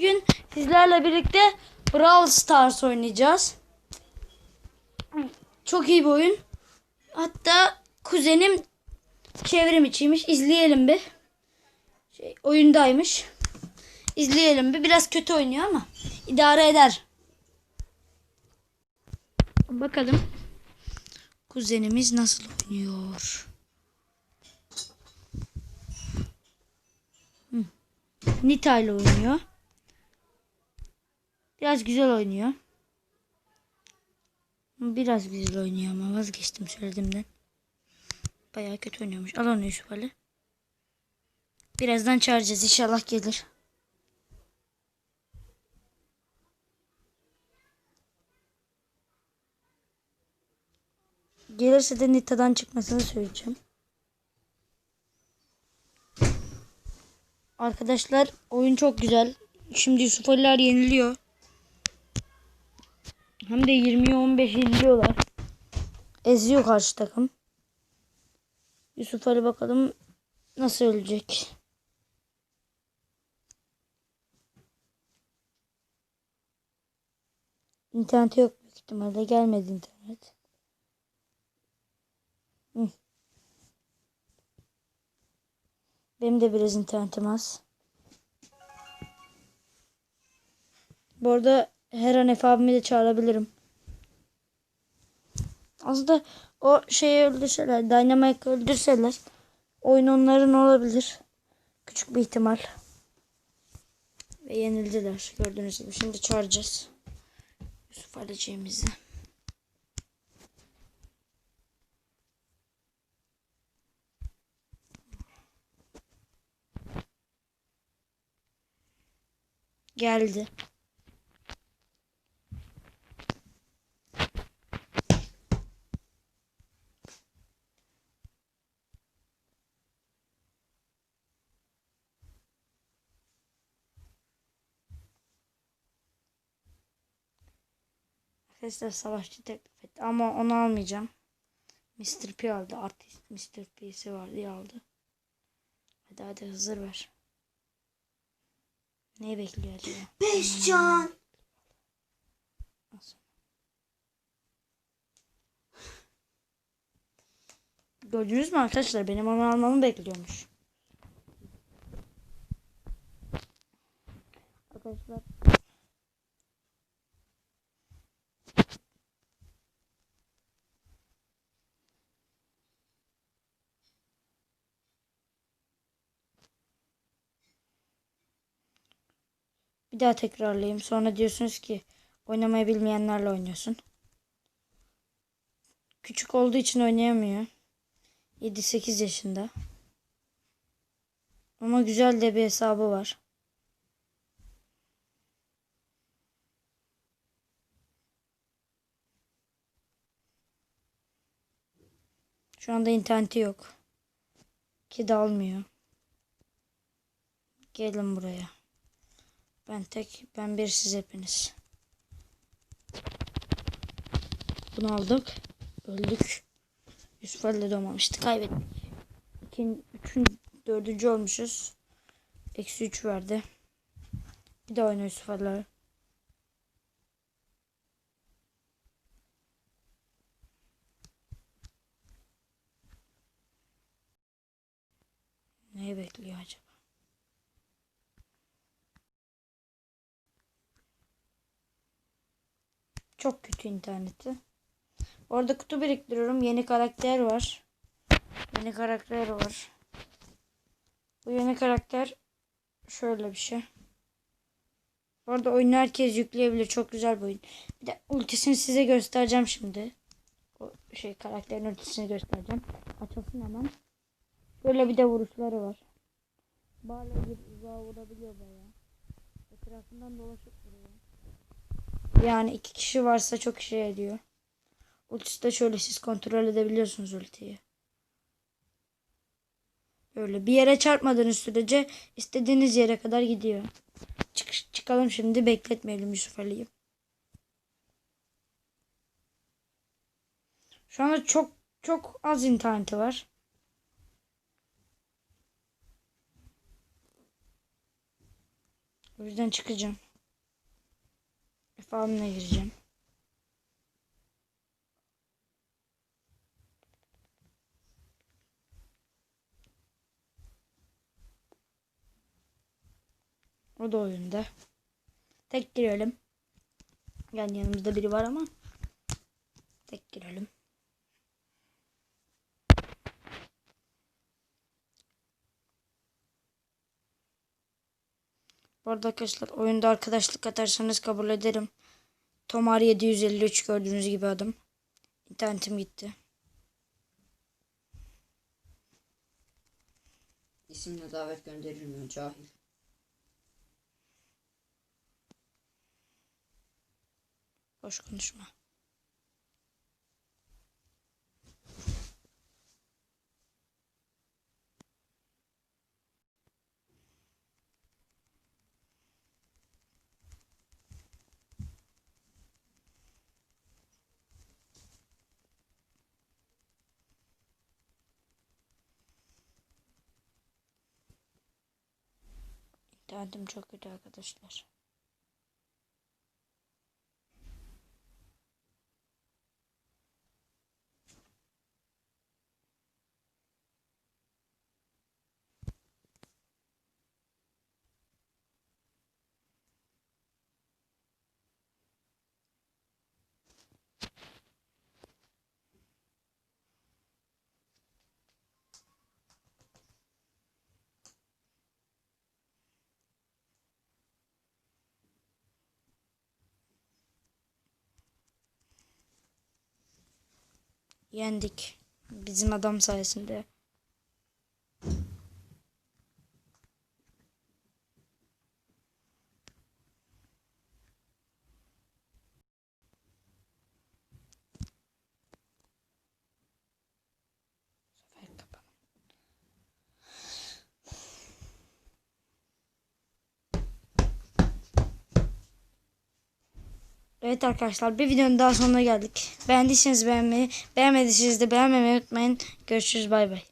Bugün sizlerle birlikte Brawl Stars oynayacağız. Çok iyi bir oyun. Hatta kuzenim çevrim içiymiş. İzleyelim bir. Şey, oyundaymış. İzleyelim bir. Biraz kötü oynuyor ama idare eder. Bakalım kuzenimiz nasıl oynuyor. Nita ile oynuyor. Biraz güzel oynuyor. Biraz güzel oynuyor ama vazgeçtim söylediğimden. Bayağı kötü oynuyormuş. Al onu Yusuf Ali. Birazdan çağıracağız. İnşallah gelir. Gelirse de Nita'dan çıkmasını söyleyeceğim. Arkadaşlar oyun çok güzel. Şimdi Yusuf Ali'ler yeniliyor. Hem de 20'ye 15 yeniliyorlar. Eziyor karşı takım. Yusuf Ali bakalım nasıl ölecek. İnterneti yok büyük ihtimalle. Gelmedi internet. Hı. Benim de biraz internetim az. Bu arada her an Efe abimi de çağırabilirim. Aslında o şeyi öldürseler, Dynamite öldürseler oyun onların olabilir. Küçük bir ihtimal. Ve yenildiler gördüğünüz gibi. Şimdi çağıracağız. Yusuf Aliciğimizi. Geldi. Arkadaşlar savaşçı teklif etti ama onu almayacağım. Mr. P aldı. Artist Mr. P'si var diye aldı. Hadi hadi hazır ver. Neyi bekliyor acaba? Beş can. Nasıl? Gördünüz mü arkadaşlar? Benim onu almamı bekliyormuş. Arkadaşlar Bir daha tekrarlayayım. Sonra diyorsunuz ki oynamayı bilmeyenlerle oynuyorsun. Küçük olduğu için oynayamıyor. 7-8 yaşında. Ama güzel de bir hesabı var. Şu anda interneti yok. Ki de almıyor. Gelin buraya. Ben tek, ben bir siz hepiniz. Bunu aldık. Öldük. Yusuf Ali de. Kaybettik. İkinci, üçün, dördüncü olmuşuz. Eksi üç verdi. Bir daha oyna Yusuf Ali. Neyi bekliyor acaba? Çok kötü interneti. Orada kutu biriktiriyorum. Yeni karakter var. Yeni karakter var. Bu yeni karakter şöyle bir şey. Orada oyunu herkes yükleyebilir. Çok güzel bir oyun. Bir de ultisini size göstereceğim şimdi. O şey karakterin ultisini göstereceğim. Açılsın hemen. Böyle bir de vuruşları var. Bağla bir uzağa vurabiliyor bayağı. Etrafından dolaşıp vuruyor. Yani iki kişi varsa çok şey ediyor. Ultisi de şöyle siz kontrol edebiliyorsunuz ultiyi. Böyle bir yere çarpmadığınız sürece istediğiniz yere kadar gidiyor. Çık çıkalım şimdi bekletmeyelim Yusuf Ali'yi. Şu anda çok çok az interneti var. O yüzden çıkacağım. Abimle gireceğim. O da oyunda. Tek girelim. Yani yanımızda biri var ama tek girelim. Bu arada arkadaşlar oyunda arkadaşlık atarsanız kabul ederim. Tomar 753 gördüğünüz gibi adım. İnternetim gitti. İsimle davet gönderilmiyor cahil. Boş konuşma. İnternetim çok kötü arkadaşlar. Yendik. Bizim adam sayesinde. Evet arkadaşlar bir videonun daha sonuna geldik. Beğendiyseniz beğenmeyi, beğenmediyseniz de beğenmemeyi unutmayın. Görüşürüz bay bay.